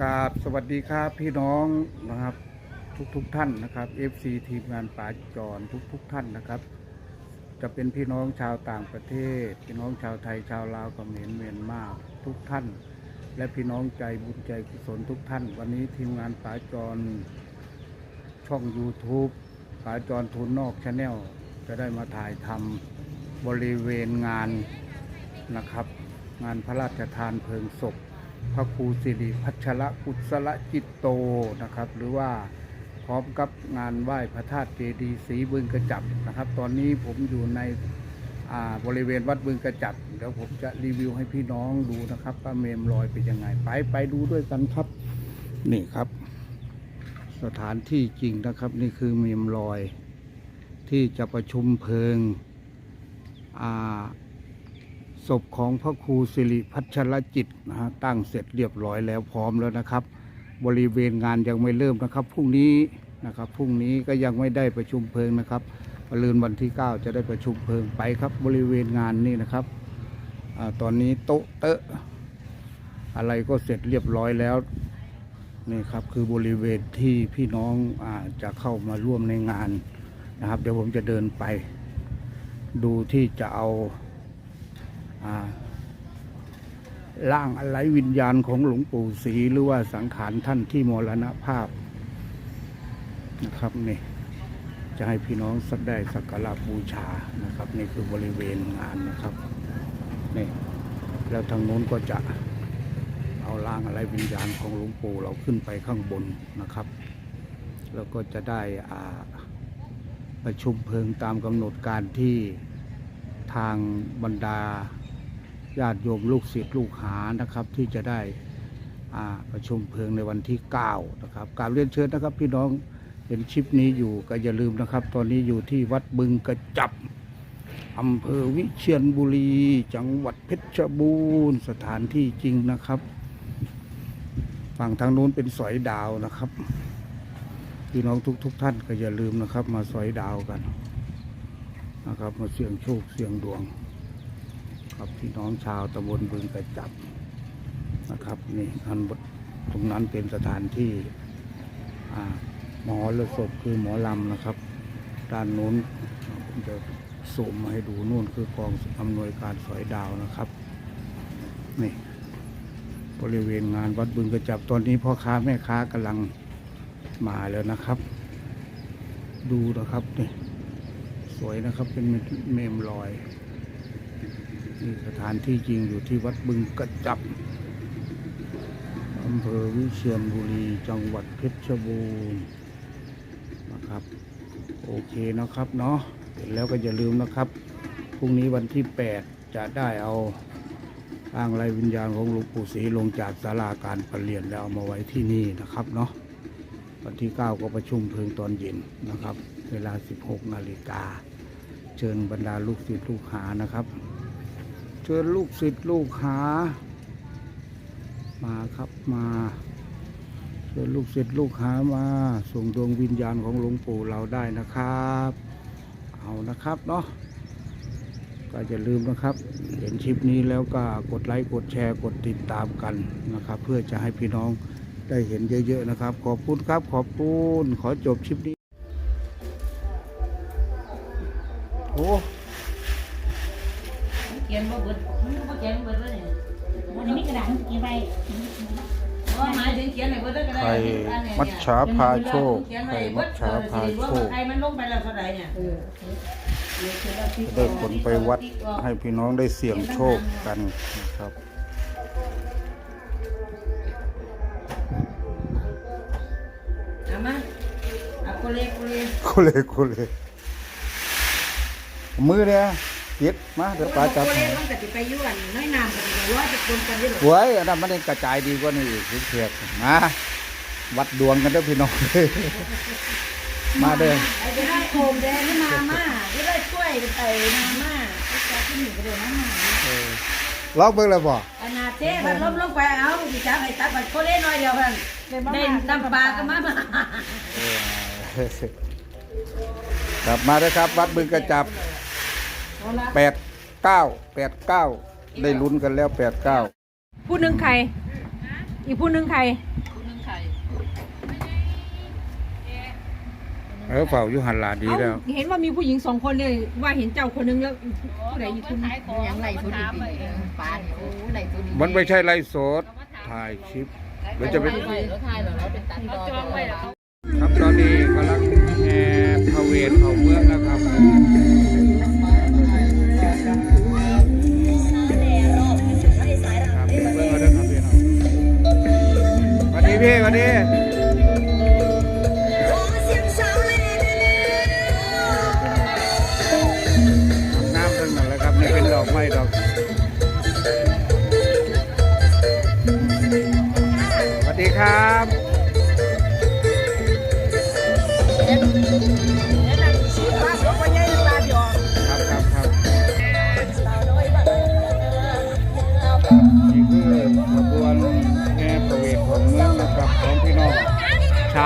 กราบสวัสดีครับพี่น้องนะครับทุกทุกๆท่านนะครับ FC ทีมงานป่าจรทุกทุกๆท่านนะครับ จะเป็นพี่น้องชาวต่างประเทศ พี่น้องชาวไทยชาวลาวเขมรเมียนมาทุกท่าน และพี่น้องใจบุญใจกุศลทุกท่าน วันนี้ทีมงานป่าจรช่อง YouTube ป่าจรทุนนอกชาแนลจะได้มาถ่ายทำบริเวณงานนะครับ งานพระราชทานเพลิงศพ พระครูสิริพัชระกุศลจิตโตนะครับ หรือว่าพร้อมกับงานไหว้พระธาตุเจดีย์ศรีบึงกระจับนะครับ ตอนนี้ผมอยู่ในบริเวณวัดบึงกระจับเดี๋ยวผมจะรีวิวให้พี่น้องดูนะครับว่าเมมลอยเป็นยังไงไปไปดูด้วยกันครับ นี่ครับ สถานที่จริงนะครับ นี่คือเมมลอย ที่จะประชุมเพลิงอ่า ศพของพระครูสิริพัชรจิตนะฮะตั้งเสร็จเรียบร้อยแล้วพร้อมแล้วนะครับ บริเวณงานยังไม่เริ่มนะครับพรุ่งนี้นะครับพรุ่งนี้ก็ยังไม่ได้ประชุมเพลิงนะครับมะรืนวันที่ 9 จะได้ประชุมเพลิงไปครับ บริเวณงานนี่นะครับอตอนนี้โต๊ะเตอะอะไรก็เสร็จเรียบร้อยแล้วนี่ครับคือบริเวณที่พี่น้องอาจะเข้ามาร่วมในงานนะครับ เดี๋ยวผมจะเดินไป ดูที่จะเอา ร่างอะไรวิญญาณของหลวงปู่ศรีหรือว่าสังขารท่านที่มรณภาพนะครับนี่จะให้พี่น้องสักได้สักการะบูชานะครับนี่คือบริเวณงานนะครับนี่แล้วทางโน้นก็จะเอาร่างอะไรวิญญาณของหลวงปู่เราขึ้นไปข้างบนนะครับ แล้วก็จะได้อ่าประชุมเพลิงตามกำหนดการที่ทางบรรดา ญาติโยมลูกศิษย์ลูกหานะครับ ที่จะได้ประชุมเพลิงในวันที่ 9 นะครับกราบเรียนเชิญนะครับพี่น้องเห็นชิปนี้อยู่ก็อย่าลืมนะครับ ตอนนี้อยู่ที่วัดบึงกระจับอำเภอวิเชียรบุรี จังหวัดเพชรบูรณ์สถานที่จริงนะครับ ฝั่งทางนู้นเป็นสอยดาวนะครับพี่น้องทุกๆทท่านก็อย่าลืมนะครับ มาสอยดาวกันนะครับ มาเสี่ยงโชคเสี่ยงดวง ครับพี่น้องชาวตำบลบึงกระจับนะครับนี่อันตรงนั้นเป็นสถานที่หมอเลือศพคือหมอลำนะครับ ด้านนู้นผมจะสูมมาให้ดูนู่นคือกองอำนวยการสอยดาวนะครับนี่บริเวณงานวัดบึงกระจับตอนนี้พ่อค้าแม่ค้ากำลังมาแล้วนะครับ ดูนะครับนี่สวยนะครับเป็นเมมลอย นี่สถานที่จริงอยู่ที่วัดบึงกระจับอำเภอวิเชียรบุรี จังหวัดเพชรบูรณ์นะครับ โอเคนะครับเนาะเห็นแล้วก็อย่าลืมนะครับ พรุ่งนี้วันที่ 8 จะได้เอาร่างไรวิญญาณของหลวงปู่ศรีลงจากศาลาการประเรียนแล้วเอามาไว้ที่นี่นะครับเนาะวันที่ 9 ก็ประชุมเพลิงตอนเย็นนะครับ เวลา 16 นาฬิกาเชิญบรรดาลูกศิษย์ลูกหานะครับ ชิญลูกศิษย์ลูกหา มาครับมาเชิญลูกศิษย์ลูกหามา ส่งดวงวิญญาณของหลวงปู่เราได้นะครับ เอานะครับเนาะก็อย่าลืมนะครับ เห็นคลิปนี้แล้วก็กดไลค์กดแชร์กดติดตามกันนะครับ เพื่อจะให้พี่น้องได้เห็นเยอะๆนะครับ ขอบคุณครับขอบคุณขอจบคลิปนี้โอ้ ขียนบ่เบิดมันบ่เขียนบ่เบิดเลยเนี่ยวันนี้มีกระดาษเก็บไว้บ่หมายถึงเขียนให้เบิดเลยก็ได้ไข่มัจฉาพาโชคเขียนไว้ไข่เบิมัดจฉาพาโชคใครมันลงไปแล้วเท่าไหร่เนี่ย เออจะได้ผลไปวัดให้พี่น้องได้เสี่ยงโชคกันนะครับ เอามาเอาโคเลโคเลโคเลโคเลมือเนี่ย ติดมาเดี๋ยวปลาจับโคเลให้มันก็สิไปอยู่อันน้อยน้ำก็สิร้อยจะปนกันอยู่หรอกหวยอันนั้นมันได้กระจายดีกว่านี่อีกเพียกมาวัดดวงกันเด้อพี่น้องมาเด้อไอ้จะได้โคมแดงนี่มาม่าจะได้ช่วยไปมาม่าไอ้จะที่หนึ่งก็ได้มาม่าเออลองเบิ่งเลยบ่ขนาดเท่พัดลมลงไปเอาสิจับให้ตัดบัดโคเลน้อยเดียวกันได้น้ำปลาก็มาม่าเออกลับมาเด้อครับ วัดบึงกระจับ แปดเก้าแปดเก้าได้ลุ้นกันแล้วแปดเก้าพูดหนึ่งใคร อีกผู้หนึงใคร เออเฝ้าอยู่หันหลาดีแล้ว เอ้าเห็นว่ามีผู้หญิงสองคนเลยว่าเห็นเจ้าคนหนึงแล้วผู้ใดอีกคนนึงยังไหลตัวดีๆปลาเนี่ยโอ้ไหลตัวดีมันไม่ใช่ไลฟ์สดถ่ายคลิปเดี๋ยวจะเป็นไหลแล้วทายแบบว่าเป็นตัดต่อครับตอนนี้กำลังแห่พระเวทเข้าเมืองนะครับ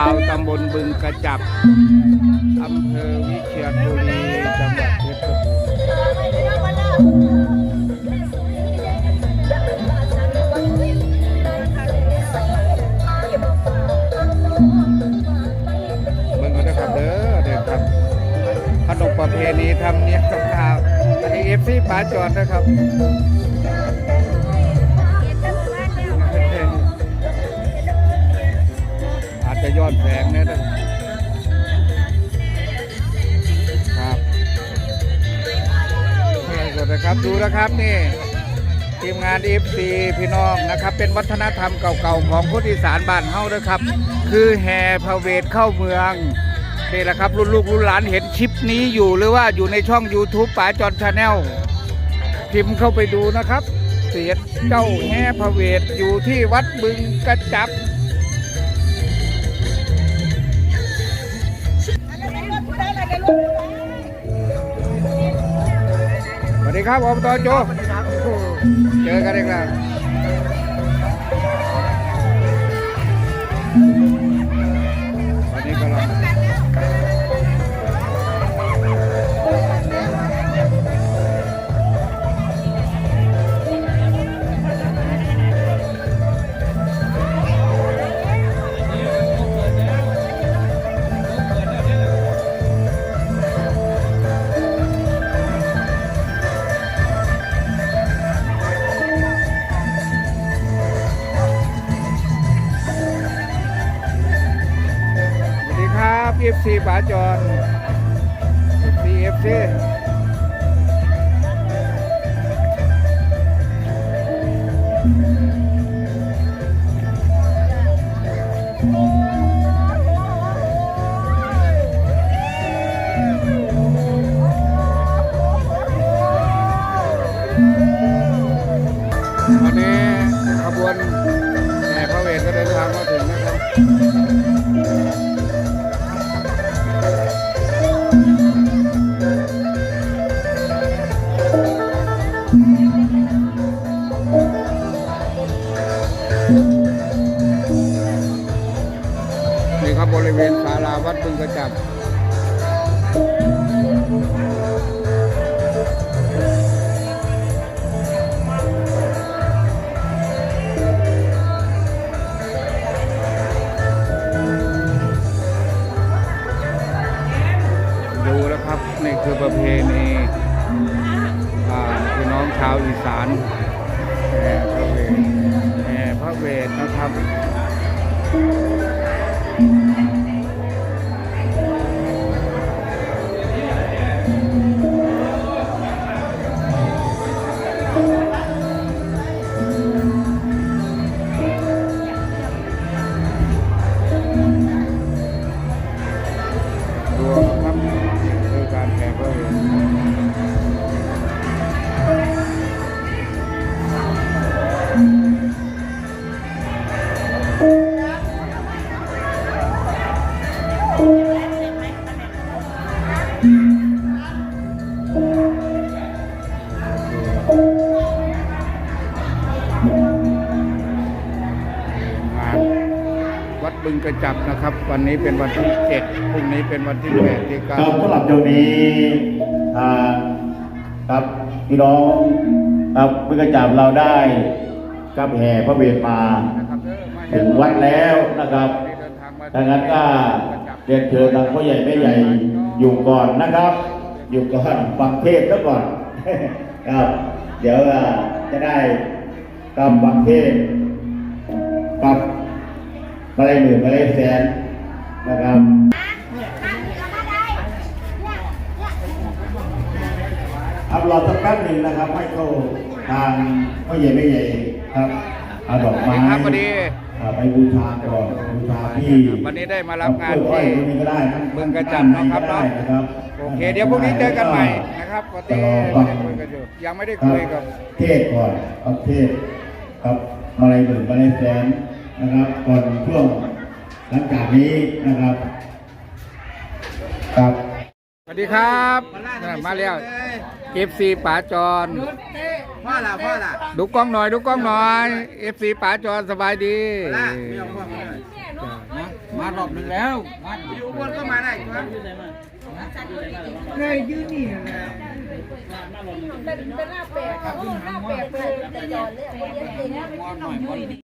าวตำบลบึงกระจับอำเภอวิเชียรบุรีจังหวัดเพชรบูรณ์เบิ่งกันนะครับเด้อเด้อครับขนบประเพณีทำเนียมกับข้าวอันนี้เอฟซีป๋าจอดนะครับ ย้อนแสงนะนครับนี่สดนะครับดูนะครับนี่ทีมงานเอฟซีพี่น้องนะครับ เป็นวัฒนธรรมเก่าๆของคนอีสานบ้านเฮานะครับ คือแห่พระเวทเข้าเมืองนี่แหละครับรุ่นลูกรุ่นหลานเห็นคลิปนี้อยู่หรือว่าอยู่ในช่อง YouTube ป๋าจอนชาแนลพิมพ์เข้าไปดูนะครับ เสียดเจ้าแห่พระเวทอยู่ที่วัดบึงกระจับ ครับอบตโจ เจอกันอีกแล้วับเอฟซีป๋าจอนตีเอฟซีวันนี้ขบวน วัดบึงกระจับดูแล้วครับนี่คือประเพณีพี่น้องชาวอีสานแห่พระเวทแห่พระเวทนะครับรว บึงกระจับนะครับ วันนี้เป็นวันที่เจ็ดพรุ่งนี้เป็นวันที่แปดที่คเก้ารับสำหรับช่วงนี้ทางครับพี่น้องครับเพื่อกระจับเราได้กับแห่พระเวทมานะครับเด้อถึงวัดแล้วนะครับดังนั้นก็เรียนเชิญทางพ่อใหญ่แม่ใหญ่อยู่ก่อนนะครับ อยู่ก่อนฟังเทศน์ซะก่อนครับเดี๋ยวจะได้กำฟังเทศน์กับ มาเลยหมื่นมาเลยแสนนะครับครับรอสักแป๊บหนึ่งนะครับให้เข้าทางพ่อใหญ่แม่ใหญ่ครับเอาดอกไม้ครับพอดีอ่าไปบูชาก่อนบูชาที่วันนี้ได้มารับงานที่กล้วยๆตรงนี้ก็ได้ทั้บึงกระจับเนาะครับได้เนาะนะครับโอเคเดี๋ยวพรุ่งนี้เจอกันใหม่นะครับปกติไม่ได้คุยกันอยู่ยังไม่ได้คุยกับเทศก่อนครับเทศครับมาลัยหมื่นมาลัยแสน นะครับก่อนช่วงหลังจากนี้นะครับครับสวัสดีครับมาแล้วเอฟซีป๋าจอนพ่อละพ่อละดูกล้องหน่อยดูกล้องหน่อยเอฟซีป๋าจอนสบายดีละไม่เอาพ่อมาเลยมารอบหนึ่งแล้วอยู่บนก็มาได้ครับเลยยืนนี่นะเป็นเป็นหน้าแปลกหน้าแปลกเป็นจอนเลย